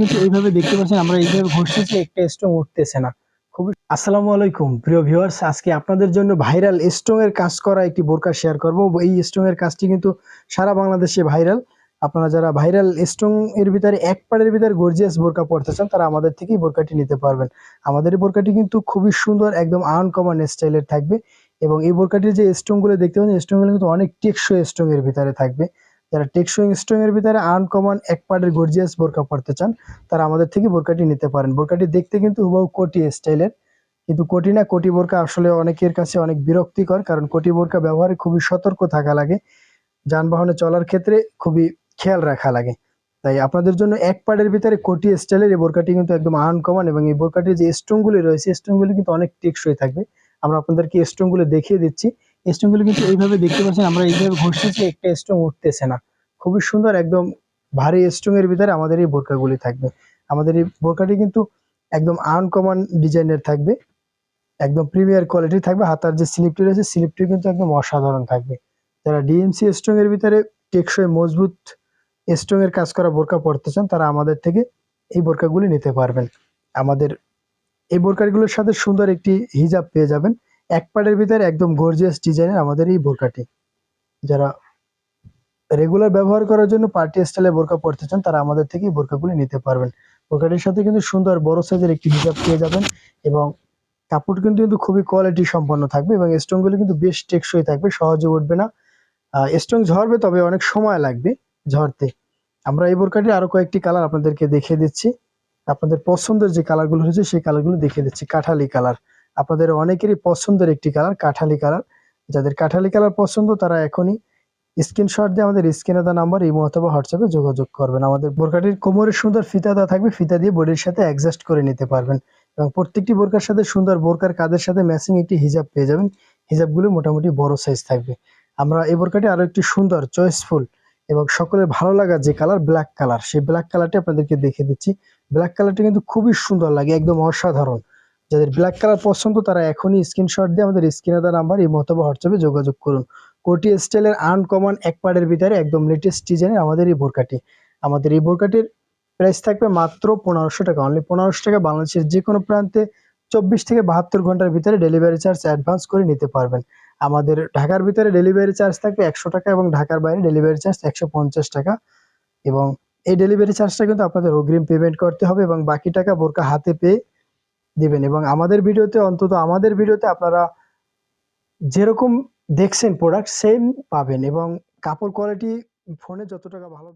কিন্তু এইভাবে দেখতে পাচ্ছেন, আমরা এইভাবে ঘষতেছি একটা স্ট্রং উঠতেছে না। খুবই, আসসালামু আলাইকুম, প্রিয় ভিউয়ার্স আজকে আপনাদের জন্য ভাইরাল স্ট্রং এর কাজ করা একটি বোরকা শেয়ার করব। এই স্ট্রং এর কাজটি কিন্তু সারা বাংলাদেশে ভাইরাল আপনারা যারা ভাইরাল স্ট্রং এর ভিতরে এক পাড়ের ভিতরে গর্জিয়াস বোরকা পড়তে চান, তারা আমাদের থেকেই বোরকাটি নিতে পারবেন। আমাদের এই বোরকাটি কিন্তু খুবই সুন্দর, একদম আনকমন স্টাইলের থাকবে। এবং এই বোরকাটির যে স্ট্রংগুলো দেখতে পাচ্ছেন স্ট্রংগুলো কিন্তু অনেক টেকসই স্ট্রং এর ভিতরে থাকবে। যারা টেকসই এর ভিতরে আনকমন এক পাড়ের গর্জিয়াস বোরকা পড়তে চান, তারা আমাদের থেকে বোরকাটি নিতে পারেন। বোরকাটি দেখতে কিন্তু হুবহু কোটি স্টাইলের কিন্তু কোটি না কোটি বোরকা আসলে অনেকের কাছে অনেক বিরক্তিকর, কারণ কোটি বোরকা ব্যবহারে খুবই সতর্ক থাকা লাগে, যানবাহনে চলার ক্ষেত্রে খুবই খেয়াল রাখা লাগে। তাই আপনাদের জন্য এক পাড়ের ভিতরে কোটি স্টাইলের এই বোরকাটি কিন্তু একদম আনকমন এবং এই বোরকাটির যে স্ট্রংগুলি রয়েছে স্ট্রংগুলি কিন্তু অনেক টেকসই থাকবে। আমরা আপনাদেরকে স্ট্রংগুলো দেখিয়ে দিচ্ছি। স্ট্রংগুলো কিন্তু এইভাবে দেখতে পাচ্ছেন, আমরা এইভাবে ঘষতেছি, একটা স্ট্রং উঠতেছে না। খুবই সুন্দর, একদম ভারী স্ট্রং এর ভিতরে আমাদের এই বোরকাগুলি থাকবে। আমাদের এই বোরকাটি কিন্তু একদম আনকমন ডিজাইনের থাকবে, একদম প্রিমিয়ার কোয়ালিটি থাকবে হাতার যে স্লিপটি রয়েছে স্লিপটি কিন্তু একদম অসাধারণ থাকবে। যারা ডিএমসি স্ট্রং এর ভিতরে টেকসই মজবুত স্ট্রং এর কাজ করা বোরকা পড়তে চান, তারা আমাদের থেকে এই বোরকাগুলি নিতে পারবেন। আমাদের এই বোরকাগুলোর সাথে সুন্দর একটি হিজাব পেয়ে যাবেন। এক পাড়ের ভিতরে একদম গর্জিয়াস ডিজাইনের আমাদের এই বোরকাটি। যারা রেগুলার ব্যবহার করার জন্য পার্টি স্টাইলে বোরকা পড়তে চান, তারা আমাদের থেকে বোরকাগুলি নিতে পারবেন। বোরকাটির সাথে কিন্তু সুন্দর বড় সাইজের একটি হিজাব পেয়ে যাবেন এবং কাপড় কিন্তু কিন্তু খুবই কোয়ালিটি সম্পন্ন থাকবে এবং স্টোনগুলো কিন্তু বেশ টেকসই থাকবে, সহজে উঠবে না। স্টোন ঝরবে তবে অনেক সময় লাগবে ঝরতে। আমরা এই বোরকাটি আরও কয়েকটি কালার আপনাদেরকে দেখিয়ে দিচ্ছি। আপনাদের পছন্দের যে কালারগুলো রয়েছে, সেই কালারগুলো দেখিয়ে দিচ্ছি। কাঠালি কালার আপনাদের অনেকেরই পছন্দের একটি কালার কাঠালি কালার যাদের কাঠালি কালার পছন্দ, তারা এখনই স্ক্রিনশট দিয়ে আমাদের স্ক্রিনে দেওয়া নাম্বার, ইমো অথবা হোয়াটসঅ্যাপে যোগাযোগ করবেন। আমাদের বোরকাটির কোমরের সুন্দর ফিতা দেওয়া থাকবে, ফিতা দিয়ে বডির সাথে অ্যাডজাস্ট করে নিতে পারবেন। এবং প্রত্যেকটি বোরকার সাথে সুন্দর বোরকার কাদের সাথে ম্যাচিং একটি হিজাব পেয়ে যাবেন। হিজাবগুলো মোটামুটি বড় সাইজ থাকবে। আমরা এই বোরকাটি আরও একটি সুন্দর চয়েসফুল এবং সকলের ভালো লাগার যে কালার ব্ল্যাক কালার সেই ব্ল্যাক কালারটি আপনাদেরকে দেখিয়ে দিচ্ছি। ব্ল্যাক কালারটি কিন্তু খুবই সুন্দর লাগে, একদম অসাধারণ। যাদের ব্ল্যাক কালার পছন্দ তারা এখনই স্ক্রিনশট দিয়ে আমাদের স্ক্রিনে দেওয়া নাম্বার এই মতো হোয়াটসঅ্যাপে যোগাযোগ করুন। কোটি স্টাইলের আনকমন এক পাড়ের ভিতরে একদম লেটেস্ট ডিজাইনের আমাদের এই বোরকাটি। আমাদের এই বোরকাটির প্রাইস থাকবে মাত্র পনেরোশো টাকা। অনলি পনেরোশো টাকা বাংলাদেশের যে কোনো প্রান্তে চব্বিশ থেকে বাহাত্তর ঘণ্টার ভিতরে ডেলিভারি চার্জ অ্যাডভান্স করে নিতে পারবেন। আমাদের ঢাকার ভিতরে ডেলিভারি চার্জ থাকবে একশো টাকা এবং ঢাকার বাইরে ডেলিভারি চার্জ একশো পঞ্চাশ টাকা। এবং এই ডেলিভারি চার্জটা কিন্তু আপনাদের অগ্রিম পেমেন্ট করতে হবে এবং বাকি টাকা বোরকা হাতে পেয়ে দিবেন। এবং আমাদের ভিডিওতে অন্তত আমাদের ভিডিওতে আপনারা যেরকম দেখছেন প্রোডাক্ট সেম পাবেন এবং কাপড় কোয়ালিটি ফোনে যত টাকা ভালো